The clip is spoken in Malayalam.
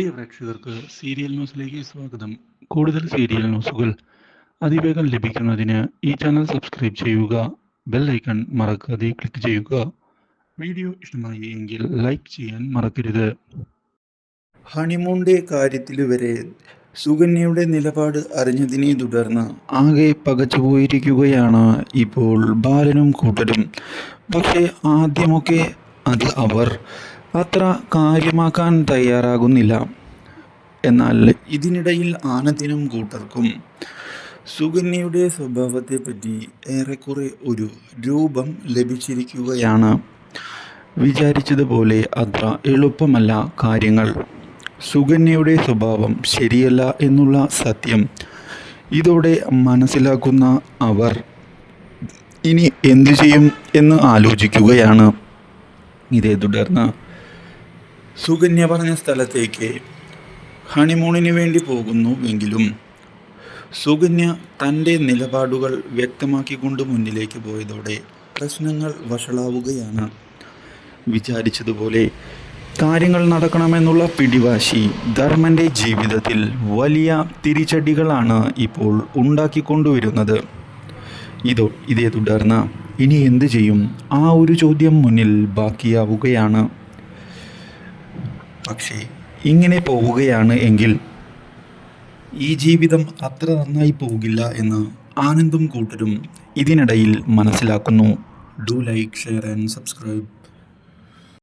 പ്രിയ പ്രേക്ഷകർക്ക് സീരിയൽ ന്യൂസിലേക്ക് സ്വാഗതം. കൂടുതൽ സീരിയൽ ന്യൂസുകൾ അതിവേഗം ലഭിക്കുന്നതിന് ഈ ചാനൽ സബ്സ്ക്രൈബ് ചെയ്യുക ബെൽ ഐക്കൺ മറക്കാതെ ക്ലിക്ക് ചെയ്യുക. വീഡിയോ ഇഷ്ടമായി എങ്കിൽ ലൈക്ക് ചെയ്യാൻ മറക്കരുത്. ഹണിമൂണിന്റെ കാര്യത്തിൽ വരെ സുകന്യയുടെ നിലപാട് അറിഞ്ഞതിനെ തുടർന്ന് ആകെ പകച്ചുപോയിരിക്കുകയാണ് ഇപ്പോൾ ബാലനും കൂട്ടരും. പക്ഷേ ആദ്യമൊക്കെ അത് അവർ അത്ര കാര്യമാക്കാൻ തയ്യാറാകുന്നില്ല. എന്നാൽ ഇതിനിടയിൽ ആനന്ദിനും കൂട്ടർക്കും സുകന്യയുടെ സ്വഭാവത്തെപ്പറ്റി ഏറെക്കുറെ ഒരു രൂപം ലഭിച്ചിരിക്കുകയാണ്. വിചാരിച്ചതുപോലെ അത്ര എളുപ്പമല്ല കാര്യങ്ങൾ. സുകന്യയുടെ സ്വഭാവം ശരിയല്ല എന്നുള്ള സത്യം ഇതോടെ മനസ്സിലാക്കുന്ന അവർ ഇനി എന്തു ചെയ്യും എന്ന് ആലോചിക്കുകയാണ്. ഇതേ തുടർന്ന് സുകന്യ പറഞ്ഞ സ്ഥലത്തേക്ക് ഹണിമൂണിന് വേണ്ടി പോകുന്നുവെങ്കിലും സുകന്യ തന്റെ നിലപാടുകൾ വ്യക്തമാക്കിക്കൊണ്ട് മുന്നിലേക്ക് പോയതോടെ പ്രശ്നങ്ങൾ വഷളാവുകയാണ്. വിചാരിച്ചതുപോലെ കാര്യങ്ങൾ നടക്കണമെന്നുള്ള പിടിവാശി ധർമ്മന്റെ ജീവിതത്തിൽ വലിയ തിരിച്ചടികളാണ് ഇപ്പോൾ ഉണ്ടാക്കിക്കൊണ്ടുവരുന്നത്. ഇതോ ഇതേ തുടർന്ന് ഇനി എന്തു ചെയ്യും? ആ ഒരു ചോദ്യം മുന്നിൽ ബാക്കിയാവുകയാണ്. പക്ഷേ ഇങ്ങനെ പോവുകയാണ് എങ്കിൽ ഈ ജീവിതം അത്ര നന്നായി പോകില്ല എന്ന് ആനന്ദും കൂട്ടരും ഇതിനിടയിൽ മനസ്സിലാക്കുന്നു. Do like share and subscribe